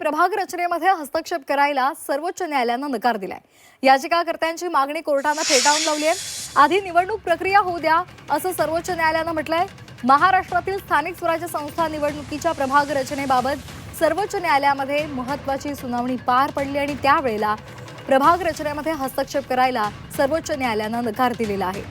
प्रभाग रचनेमध्ये हस्तक्षेप करायला सर्वोच्च न्यायालयानं नकार दिलाय. याचिकाकर्त्यांची मागणी कोर्टानं फेटाळून लावली आहे. आधी निवडणूक प्रक्रिया होऊ द्या असं सर्वोच्च न्यायालयानं म्हटलंय. महाराष्ट्रातील स्थानिक स्वराज्य संस्था निवडणुकीच्या प्रभाग रचनेबाबत सर्वोच्च न्यायालयामध्ये महत्वाची सुनावणी पार पडली आणि त्यावेळेला प्रभाग रचनेमध्ये हस्तक्षेप करायला सर्वोच्च न्यायालयानं नकार दिलेला आहे.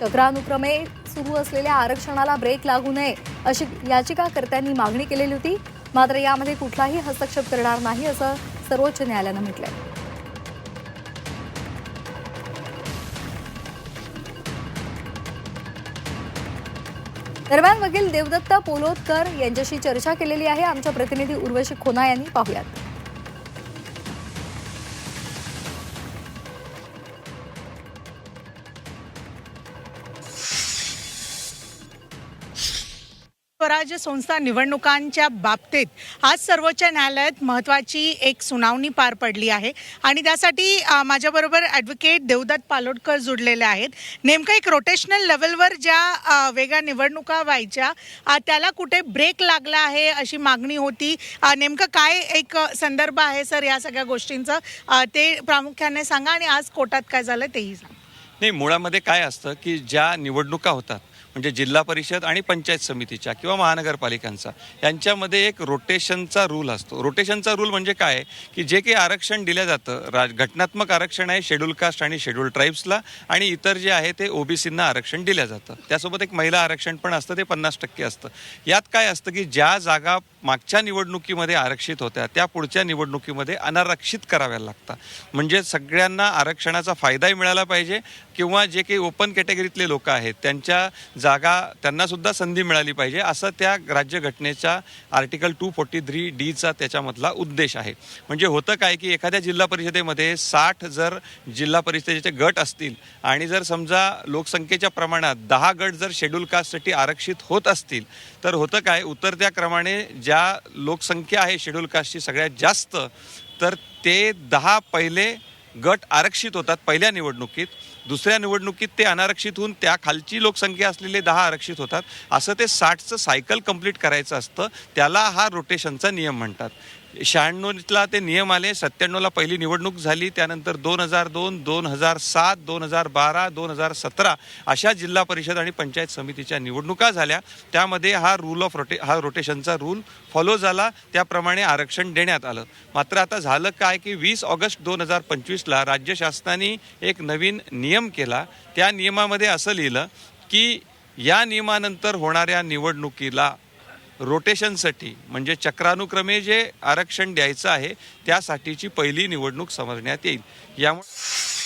चक्रानुक्रमे सुरू असलेल्या आरक्षणाला ब्रेक लागू नये अशी याचिकाकर्त्यांनी मागणी केलेली होती. मात्र यामध्ये कुठलाही हस्तक्षेप करणार नाही असं सर्वोच्च न्यायालयानं म्हटलंय. दरम्यान वकील देवदत्त पोलोदकर यांच्याशी चर्चा केलेली आहे. आमच्या प्रतिनिधी उर्वशी खोना यांनी पाहुयात. स्वराज्य संस्था निवडणुकांच्या बाबतीत आज सर्वोच्च न्यायालयात महत्त्वाची एक सुनावणी पार पडली आहे. आणि त्यासाठी माझ्याबरोबर ॲडव्होकेट देवदत्त पालोडकर जुडलेले आहेत. नेमकं एक रोटेशनल लेवलवर ज्या वेगळ्या निवडणुका व्हायच्या त्याला कुठे ब्रेक लागला आहे अशी मागणी होती. नेमकं काय एक संदर्भ आहे सर या सगळ्या गोष्टींचं? ते प्रामुख्याने सांगा आणि आज कोर्टात काय झालं तेही सांगा. नाही मुळामध्ये काय असतं की ज्या निवडणुका होतात म्हणजे जिल्हा परिषद आणि पंचायत समितीच्या किंवा महानगरपालिकांचा यांच्यामध्ये एक रोटेशनचा रूल असतो. रोटेशनचा रूल म्हणजे काय? की जे काही आरक्षण दिलं जातं राज घटनात्मक आरक्षण आहे शेड्यूल कास्ट आणि शेड्यूल ट्राईब्सला आणि इतर जे आहे ते ओबीसींना आरक्षण दिलं जातं. त्यासोबत एक महिला आरक्षण पण असतं ते पन्नास टक्के असतं. यात काय असतं की ज्या जागा मागच्या निवडणुकीमध्ये आरक्षित होत्या त्या पुढच्या निवडणुकीमध्ये अनारक्षित कराव्या लागतात. म्हणजे सगळ्यांना आरक्षणाचा फायदाही मिळाला पाहिजे किंवा जे काही ओपन कॅटेगरीतले लोक आहेत त्यांच्या जागा त्यांना सुद्धा संधी मिळाली पाहिजे असं त्या राज्यघटनेच्या आर्टिकल टू फोर्टी थ्री डीचा त्याच्यामधला उद्देश आहे. म्हणजे होतं काय की एखाद्या जिल्हा परिषदेमध्ये साठ जर जिल्हा परिषदेचे गट असतील आणि जर समजा लोकसंख्येच्या प्रमाणात दहा गट जर शेड्यूल कास्टसाठी आरक्षित होत असतील तर होतं काय? उतरत्या क्रमाने ज्या लोकसंख्या आहे शेड्यूल कास्टची सगळ्यात जास्त तर ते दहा पहिले गट आरक्षित होतात पहिल्या निवडणुकीत. दुसऱ्या निवडणुकीत ते अनारक्षित होऊन त्या खालची लोकसंख्या असलेले दहा आरक्षित होतात. असं ते साठचं सायकल कंप्लीट करायचं असतं त्याला हा रोटेशनचा नियम म्हणतात. शहाण्णवला ते नियम आले सत्त्याण्णवला पहिली निवडणूक झाली त्यानंतर दोन हजार दोन दोन हजार सात दोन हजार बारा दोन हजार सतरा अशा जिल्हा परिषद आणि पंचायत समितीच्या निवडणुका झाल्या. त्यामध्ये हा रूल ऑफ रोटे हा रोटेशनचा रूल फॉलो झाला. त्याप्रमाणे आरक्षण देण्यात आलं. मात्र आता झालं काय की वीस ऑगस्ट दोन हजार पंचवीसला राज्य शासनाने एक नवीन नियम केला त्या नियमामध्ये असं लिहिलं की या नियमानंतर होणाऱ्या निवडणुकीला रोटेशनसाठी म्हणजे चक्रानुक्रमे जे आरक्षण द्यायचं आहे त्यासाठीची पहिली निवडणूक समजण्यात येईल. यामुळे